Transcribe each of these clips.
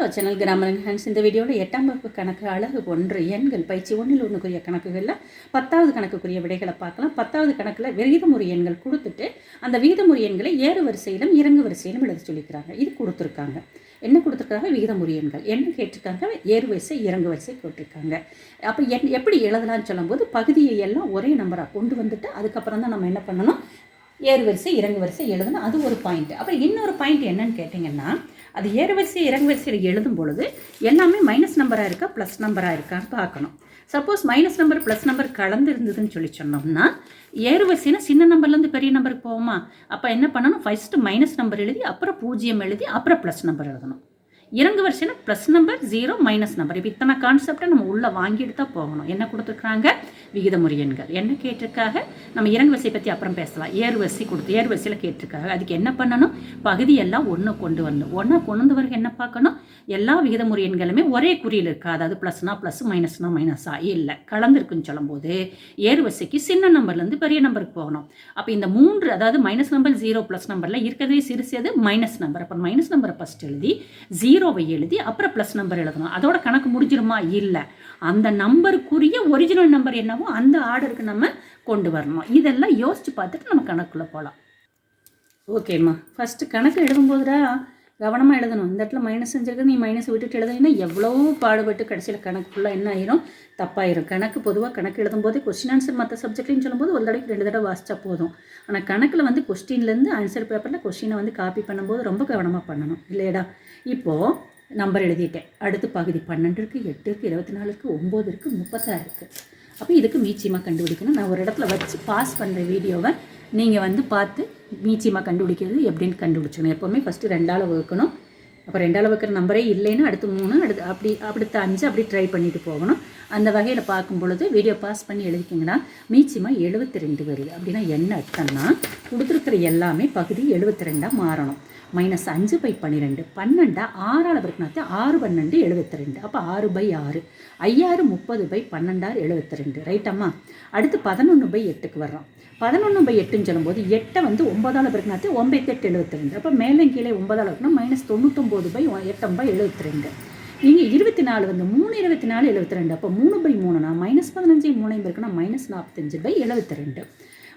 To channel grammar hands இந்த வீடியோவில் எட்டாம் வகுப்பு கணக்கு அழகு ஒன்று எண்கள் பயிற்சி ஒன்றில் ஒன்றுக்குரிய கணக்குகளில் பத்தாவது கணக்குக்குரிய விடைகளை பார்க்கலாம். பத்தாவது கணக்கில் விகிதமுறை எண்கள் கொடுத்துட்டு அந்த விகிதமுறை எண்களை ஏறு வரிசையிலும் இறங்கு வரிசையிலும் எழுத சொல்லிக்கிறாங்க. இது கொடுத்துருக்காங்க. என்ன கொடுத்துருக்காங்க? விகிதமுறை எண்கள். என்ன கேட்டிருக்காங்க? ஏறு வரிசை இறங்கு வரிசை கேட்டிருக்காங்க. அப்போ என் எப்படி எழுதலாம்னு சொல்லும்போது பகுதியை எல்லாம் ஒரே நம்பராக கொண்டு வந்துட்டு அதுக்கப்புறம் தான் நம்ம என்ன பண்ணணும்? ஏறு வரிசை இறங்கு வரிசை எழுதணும். அது ஒரு பாயிண்ட் அப்புறம் இன்னொரு பாயிண்ட் என்னன்னு கேட்டிங்கன்னா அது ஏறுவரிசை இறங்குவரிசையில் எழுதும் பொழுது எல்லாமே மைனஸ் நம்பராக இருக்கா ப்ளஸ் நம்பராக இருக்கான்னு பார்க்கணும். Suppose minus number plus number கலந்து இருந்ததுன்னு சொல்லி சொன்னோம்னா ஏறுவரிசைனா சின்ன நம்பர்லேருந்து பெரிய நம்பருக்கு போவோமா? அப்போ என்ன பண்ணணும்? ஃபஸ்ட்டு மைனஸ் நம்பர் எழுதி அப்புறம் பூஜ்ஜியம் எழுதி அப்புறம் ப்ளஸ் நம்பர் எழுதணும். இறங்கு வரிசையில் plus number zero minus number இப்போ இத்தனை கான்செப்டை நம்ம உள்ளே வாங்கிட்டு தான் போகணும். என்ன கொடுத்துருக்குறாங்க? விகிதமுறை எண்கள். என்ன கேட்டிருக்காக நம்ம இறங்கு வரிசை பற்றி அப்புறம் பேசலாம். ஏறு வரிசை கொடுத்து ஏறு வரிசையில் கேட்டிருக்காங்க. அதுக்கு என்ன பண்ணணும்? பகுதியெல்லாம் ஒன்று கொண்டு வரணும் ஒன்றா கொண்டு வந்து வரைக்கும் என்ன பார்க்கணும்? எல்லா விகிதமுறை எண்களுமே ஒரே குறியில் இருக்கா? அதாவது ப்ளஸ்னா ப்ளஸ் மைனஸ்னா மைனஸா இல்லை. கலந்துருக்குன்னு சொல்லும்போது ஏறு வரிசைக்கு சின்ன நம்பர்லேருந்து பெரிய நம்பருக்கு போகணும். அப்போ இந்த மூன்று அதாவது மைனஸ் நம்பர் ஜீரோ ப்ளஸ் நம்பரில் இருக்கிறதே சிறு அது மைனஸ் நம்பர் அப்போ மைனஸ் நம்பரை ஃபஸ்ட் எழுதி ஜீரோ ஜீரோவை எழுதி அப்புறம் ப்ளஸ் நம்பர் எழுதணும். அதோட கணக்கு முடிஞ்சிருமா? இல்லை. அந்த நம்பருக்குரிய ஒரிஜினல் நம்பர் என்னவோ அந்த ஆர்டருக்கு நம்ம கொண்டு வரணும். இதெல்லாம் யோசித்து பார்த்துட்டு நம்ம கணக்குள்ளே போகலாம் ஓகேம்மா ஃபஸ்ட்டு கணக்கு எழுதும்போதுடா கவனமாக எழுதணும். இந்த இடத்துல மைனஸ் செஞ்சிருக்க நீ மைனஸ் விட்டுட்டு எழுதுனீங்கன்னா எவ்வளோ பாடுபட்டு கடைசியில் கணக்கு ஃபுல்லாக என்ன ஆயிரும்? தப்பாயிரும். கணக்கு பொதுவாக கணக்கு எழுதும்போது கொஸ்டின் ஆன்சர் மற்ற சப்ஜெக்ட்லையும் சொல்லும்போது ஒரு தடவைக்கு ரெண்டு தடவை வாசிச்சா போதும். ஆனால் கணக்கில் வந்து கொஸ்டின்லேருந்து ஆன்சர் பேப்பரில் கொஸ்டினை வந்து காப்பி பண்ணும்போது ரொம்ப கவனமாக பண்ணணும். இல்லையடா? இப்போது நம்பர் எழுதிட்டேன். அடுத்து பகுதி பன்னெண்டு இருக்குது எட்டு இருக்குது இருபத்தி நாலு இருக்குது ஒம்பது இருக்குது முப்பத்தாறு இருக்குது அப்போ இதுக்கு மீச்சியமாக கண்டுபிடிக்கணும். நான் ஒரு இடத்துல வச்சு பாஸ் பண்ணுற வீடியோவை நீங்கள் வந்து பார்த்து மீச்சியமாக கண்டுபிடிக்கிறது எப்படின்னு கண்டுபிடிச்சணும் எப்போவுமே ஃபஸ்ட்டு ரெண்டால் வகுக்கணும். அப்போ ரெண்டால் வைக்கிற நம்பரே இல்லைன்னா அடுத்து மூணு அடுத்து அப்படி அடுத்த அஞ்சு அப்படி ட்ரை பண்ணிட்டு போகணும். அந்த வகையில் பார்க்கும் பொழுது வீடியோ பாஸ் பண்ணி எழுதிக்கிங்கன்னா மீச்சியமாக எழுபத்தி ரெண்டு வருது அப்படின்னா என்ன அர்த்தம்னா கொடுத்துருக்கிற எல்லாமே பகுதி எழுபத்தி ரெண்டாக மாறணும். மைனஸ் அஞ்சு பை பன்னிரெண்டு. பன்னெண்டா ஆறால் பிறகுனாத்து ஆறு பன்னெண்டு எழுபத்தி ரெண்டு அப்போ ஆறு பை ஆறு. ஐயாறு முப்பது பை பன்னெண்டாறு எழுபத்தி ரெண்டு ரைட்டம்மா அடுத்து பதினொன்று பை எட்டுக்கு வர்றோம். பதினொன்று பை எட்டுன்னு சொல்லும்போது எட்டை வந்து ஒன்பதால் பிறகுனாத்து ஒம்பத்தி எட்டு எழுபத்தி ரெண்டு அப்போ மேலே கீழே ஒன்பதால் இருக்குன்னா மைனஸ் தொண்ணூத்தொம்பது பை எட்டம்பை எழுபத்தி ரெண்டு நீங்கள் இருபத்தி நாலு வந்து மூணு இருபத்தி நாலு எழுபத்தி ரெண்டு அப்போ மூணு பை மூணுனா மைனஸ் பதினஞ்சு மூணையும் இருக்குன்னா மைனஸ் நாற்பத்தஞ்சு பை எழுபத்தி ரெண்டு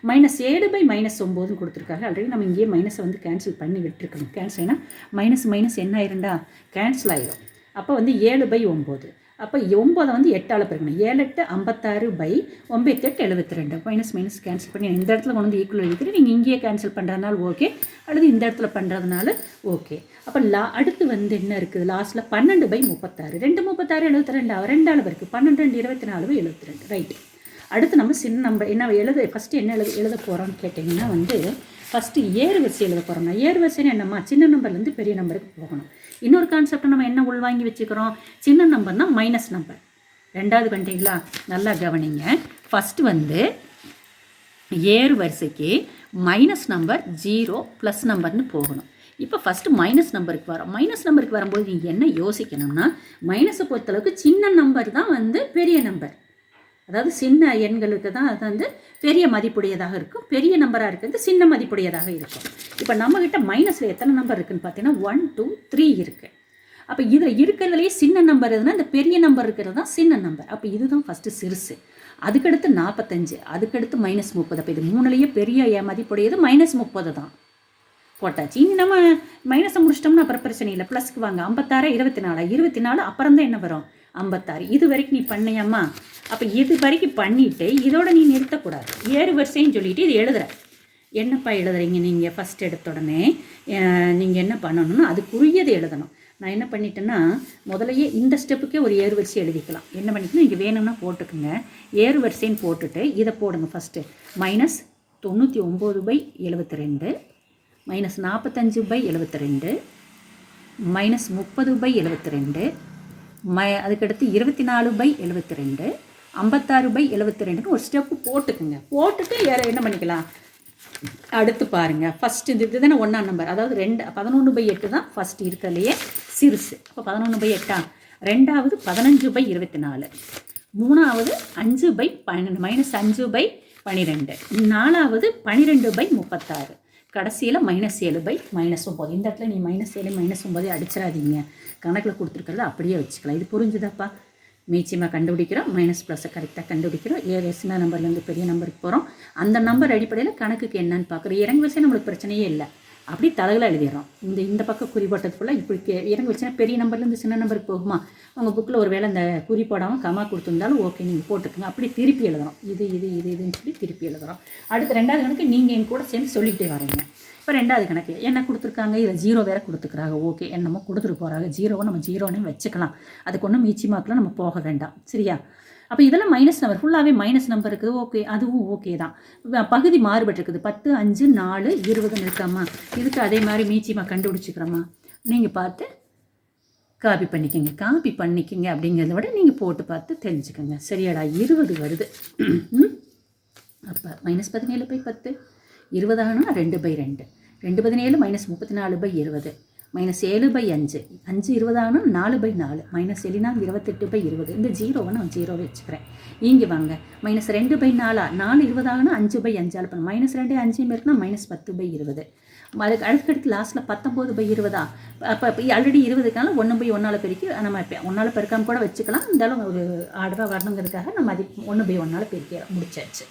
மைனஸ் ஏழு பை மைனஸ் ஒம்போதுன்னு கொடுத்துருக்காங்க. ஆல்ரெடி நம்ம இங்கேயே மைனஸை வந்து கேன்சல் பண்ணி விட்டுருக்கணும். கேன்சல் ஏன்னா மைனஸ் மைனஸ் என்ன ஆயிருண்டா கேன்சல் ஆயிடும் அப்போ வந்து ஏழு பை ஒம்பது அப்போ ஒம்பதை வந்து எட்டால் பெருக்கணும். ஏழு எட்டு ஐம்பத்தாறு பை ஒம்பத்தி எட்டு எழுபத்தி ரெண்டு மைனஸ் மைனஸ் கேன்சல் பண்ணி இந்த இடத்துல கொண்டு வந்து ஈக்குவல் எழுதிக்கிறேன் நீங்கள் இங்கேயே கேன்சல் பண்ணுறதுனால ஓகே அல்லது இந்த இடத்துல பண்ணுறதுனால ஓகே அப்போ லா அடுத்து வந்து என்ன இருக்குது? லாஸ்ட்டில் பன்னெண்டு பை முப்பத்தாறு. ரெண்டு முப்பத்தாறு எழுபத்தி ரெண்டு ரெண்டால் இருக்குது பன்னெண்டு ரெண்டு இருபத்தி நாலு பை எழுபத்தி ரெண்டு ரைட்டு அடுத்து நம்ம சின்ன நம்பர் என்ன எழுத ஃபஸ்ட்டு என்ன எழுத எழுத போகிறோம்னு கேட்டிங்கன்னா வந்து ஃபஸ்ட்டு ஏறு வரிசை எழுத போகிறோம்னா ஏறு வரிசைன்னு என்னம்மா? சின்ன நம்பர்லேருந்து பெரிய நம்பருக்கு போகணும். இன்னொரு கான்செப்டை நம்ம என்ன உள்வாங்கி வச்சுக்கிறோம்? சின்ன நம்பர்னா மைனஸ் நம்பர் ரெண்டாவது பண்ணிட்டீங்களா நல்லா கவனிங்க. ஃபஸ்ட்டு வந்து ஏறு வரிசைக்கு மைனஸ் நம்பர் ஜீரோ ப்ளஸ் நம்பர்னு போகணும். இப்போ ஃபஸ்ட்டு மைனஸ் நம்பருக்கு வரோம். மைனஸ் நம்பருக்கு வரும்போது நீங்கள் என்ன யோசிக்கணும்னா மைனஸை பொறுத்தளவுக்கு சின்ன நம்பர் தான் வந்து பெரிய நம்பர் அதாவது சின்ன எண்களுக்கு தான் அது வந்து பெரிய மதிப்புடையதாக இருக்கும். பெரிய நம்பராக இருக்கிறது சின்ன மதிப்புடையதாக இருக்கும். இப்போ நம்மக்கிட்ட மைனஸில் எத்தனை நம்பர் இருக்குதுன்னு பார்த்தீங்கன்னா ஒன் டூ த்ரீ இருக்குது அப்போ இதில் இருக்கிறதுலையே சின்ன நம்பர் எதுனா இந்த பெரிய நம்பர் இருக்கிறது தான் சின்ன நம்பர் அப்போ இதுதான் ஃபஸ்ட்டு சிறுசு. அதுக்கடுத்து நாற்பத்தஞ்சு அதுக்கடுத்து மைனஸ் முப்பது. அப்போ இது மூணுலேயே பெரிய மதிப்புடையது மைனஸ் முப்பது தான். போட்டாச்சு. இனி நம்ம மைனஸை முடிச்சிட்டோம்னா அப்புறம் பிரச்சனை இல்லை. ப்ளஸ்க்கு வாங்க. ஐம்பத்தாறு இருபத்தி நாலு இருபத்தி நாலு அப்புறம் தான் என்ன வரும்? ஐம்பத்தாறு. இது வரைக்கும் நீ பண்ணியம்மா. அப்போ இது வரைக்கும் பண்ணிவிட்டு இதோட நீ நிறுத்தக்கூடாது. ஏறு வரிசைன்னு சொல்லிட்டு இது எழுதுற. என்னப்பா எழுதுறீங்க நீங்கள் ஃபஸ்ட் எடுத்த உடனே நீங்கள் என்ன பண்ணணும்னா அதுக்குரியது எழுதணும். நான் என்ன பண்ணிட்டேன்னா முதலையே இந்த ஸ்டெப்புக்கே ஒரு ஏறு வரிசை எழுதிக்கலாம். என்ன பண்ணிக்கணும்? இங்கே வேணும்னா போட்டுக்குங்க. ஏறு வரிசைன்னு போட்டுட்டு இதை போடுங்க ஃபஸ்ட்டு மைனஸ் தொண்ணூற்றி ஒம்பது பை எழுபத்தி ரெண்டு. மைனஸ் நாற்பத்தஞ்சு பை எழுபத்தி ரெண்டு மைனஸ் முப்பது பை எழுபத்தி ரெண்டு மை அதுக்கடுத்து இருபத்தி நாலு பை எழுபத்தி ரெண்டு ஐம்பத்தாறு பை எழுபத்தி ரெண்டுன்னு ஒரு ஸ்டெப்பு போட்டுக்குங்க. போட்டுட்டு என்ன பண்ணிக்கலாம்? அடுத்து பாருங்கள் ஃபஸ்ட் இந்த இது தானே ஒன்றாம் நம்பர் அதாவது ரெண்டு பதினொன்று பை எட்டு தான் ஃபஸ்ட் இருக்கிறதுலையே சிறுசு. அப்போ பதினொன்று பை எட்டா? ரெண்டாவது பதினஞ்சு பை இருபத்தி நாலு மூணாவது அஞ்சு பை பன்னெண்டு மைனஸ் அஞ்சு பை பன்னிரெண்டு நாலாவது பன்னிரெண்டு பை முப்பத்தாறு. கடைசியில் மைனஸ் ஏழு பை மைனஸ் ஒம்பது இந்த இடத்துல நீ மைனஸ் ஏழு மைனஸ் ஒம்பதே அடிச்சிடாதீங்க கணக்கில் கொடுத்துருக்கறத அப்படியே வச்சுக்கலாம் இது புரிஞ்சுதாப்பா மீச்சியமாக கண்டுபிடிக்கிறோம் மைனஸ் ப்ளஸை கரெக்டாக கண்டுபிடிக்கிறோம் ஏ சின்ன நம்பர்லேருந்து பெரிய நம்பருக்கு போகிறோம் அந்த நம்பர் அடிப்படையில் கணக்குக்கு என்னன்னு பார்க்குறோம் இறங்கு வச்சு நம்மளுக்கு பிரச்சனையே இல்லை அப்படி தலைகளாக எழுதிடுறோம். இந்த இந்த பக்கம் குறி போட்டது ஃபுல்லாக இப்படி கே இறங்கி வச்சுன்னா பெரிய நம்பர்லேருந்து சின்ன நம்பருக்கு போகுமா? உங்கள் புக்கில் ஒரு வேளை இந்த குறி போடாமல் கமா கொடுத்துருந்தாலும் ஓகே நீங்கள் போட்டுக்கோங்க அப்படி திருப்பி எழுதுகிறோம் இது இது இது இதுன்னு சொல்லி திருப்பி எழுதுகிறோம் அடுத்து ரெண்டாவது கணக்கு நீங்கள் என் கூட சேர்ந்து சொல்லிக்கிட்டே வரீங்க. இப்போ ரெண்டாவது கணக்கு என்ன கொடுத்துருக்காங்க? இதில் ஜீரோ வேறு கொடுத்துக்கிறாங்க. ஓகே என்னமோ கொடுத்துட்டு போகிறாங்க ஜீரோவை நம்ம ஜீரோனே வச்சுக்கலாம். அதுக்கு ஒன்றும் மீச்சி மார்க்கெலாம் நம்ம போக வேண்டாம். சரியா? அப்போ இதெல்லாம் மைனஸ் நம்பர் ஃபுல்லாகவே மைனஸ் நம்பர் இருக்குது. ஓகே அதுவும் ஓகே தான். பகுதி மாறுபட்டிருக்குது. பத்து அஞ்சு நாலு இருபதுன்னு இருக்காம்மா இதுக்கு அதே மாதிரி மீச்சியமாக கண்டுபிடிச்சிக்கிறோமா நீங்கள் பார்த்து காப்பி பண்ணிக்கோங்க. காப்பி பண்ணிக்கோங்க அப்படிங்கிறத விட நீங்கள் போட்டு பார்த்து தெரிஞ்சுக்கோங்க. சரியாடா? இருபது வருது. அப்போ மைனஸ் பதினேழு பை பத்து. இருபதாகனா ரெண்டு பை ரெண்டு. ரெண்டு பதினேழு மைனஸ் முப்பத்தி நாலு பை இருபது. மைனஸ் ஏழு பை அஞ்சு. அஞ்சு இருபதானா நாலு பை நாலு. மைனஸ் ஏழுனா இருபத்தெட்டு பை இருபது. இந்த ஜீரோவை நான் ஜீரோவை வச்சுக்கிறேன். இங்கே வாங்க. மைனஸ் ரெண்டு பை நாலா? நாலு இருபதாகனா அஞ்சு பை அஞ்சு அழுப்பணும் மைனஸ் ரெண்டு அஞ்சு இருக்குன்னா மைனஸ் பத்து பை இருபது. அதுக்கு அடுத்தடுத்து லாஸ்ட்டில் பத்தொம்போது பை இருபதா? அப்போ ஆல்ரெடி இருபதுக்கான ஒன்று பை ஒன்றால் பெருக்கி நம்ம இப்போ ஒன்றால் பெருக்காம கூட வச்சுக்கலாம். இருந்தாலும் ஒரு ஆர்டராக வரணுங்கிறதுக்காக நம்ம அது ஒன்று பை ஒன்றால் பெருக்கி முடிச்சாச்சு.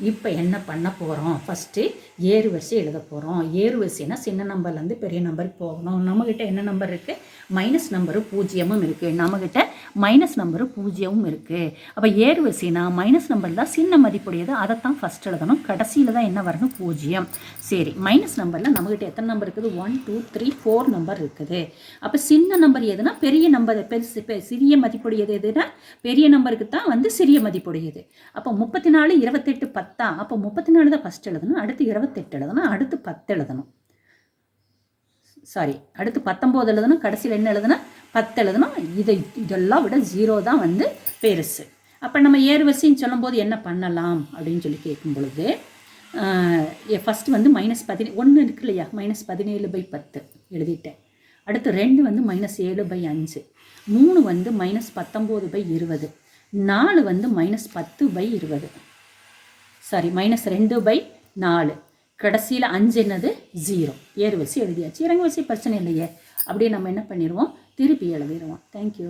இப்போ என்ன பண்ண போகிறோம் ஃபஸ்ட்டு ஏறு வரிசை எழுத போகிறோம் ஏறு வரிசைனா சின்ன நம்பர்லேருந்து பெரிய நம்பருக்கு போகணும். நம்மக்கிட்ட என்ன நம்பர் இருக்குது மைனஸ் நம்பரு பூஜ்ஜியமும் இருக்குது நம்மக்கிட்ட மைனஸ் நம்பரு பூஜ்ஜியமும் இருக்குது அப்போ ஏறு வரிசைனா மைனஸ் நம்பர் தான் சின்ன மதிப்புடையது. அதை தான் ஃபஸ்ட் எழுதணும். கடைசியில் தான் என்ன வரணும்? பூஜ்ஜியம். சரி மைனஸ் நம்பரில் நம்மக்கிட்ட எத்தனை நம்பர் இருக்குது? One two three four number இருக்குது. அப்போ சின்ன நம்பர் எதுனா பெரிய நம்பர் பெருசு பெ- சிறிய மதிப்புடையது எதுனா பெரிய நம்பருக்கு தான் வந்து சிறிய மதிப்புடையது. அப்போ முப்பத்தி நாலு இருபத்தெட்டு பத்தா? அப்போ முப்பத்தி நாலு தான் ஃபஸ்ட் எழுதணும். அடுத்து இருபத்தெட்டு எழுதணும். அடுத்து பத்து எழுதணும். சாரி அடுத்து பத்தொம்போது எழுதணும். கடைசியில் என்ன எழுதணும்? பத்து எழுதணும் இதை இதெல்லாம் விட ஜீரோ தான் வந்து பெருசு. அப்போ நம்ம ஏறுவரிசைன்னு சொல்லும்போது என்ன பண்ணலாம் அப்படின்னு சொல்லி கேட்கும் பொழுது ஃபஸ்ட்டு வந்து மைனஸ் பதினே ஒன்று இருக்கு இல்லையா? மைனஸ் பதினேழு பை பத்து எழுதிட்டேன். அடுத்து ரெண்டு வந்து மைனஸ் ஏழு பை அஞ்சு. மூணு வந்து மைனஸ் பத்தொம்போது பை இருபது. நாலு வந்து மைனஸ் பத்து பை இருபது. சாரி மைனஸ் ரெண்டு பை நாலு. கடைசியில் அஞ்சு என்னது? ஜீரோ ஏறு வரிசை எழுதியாச்சு. இறங்கு வரிசை பிரச்சனை இல்லையே. அப்படியே நம்ம என்ன பண்ணிடுவோம்? திருப்பி எழுதிடுவோம் தேங்க்யூ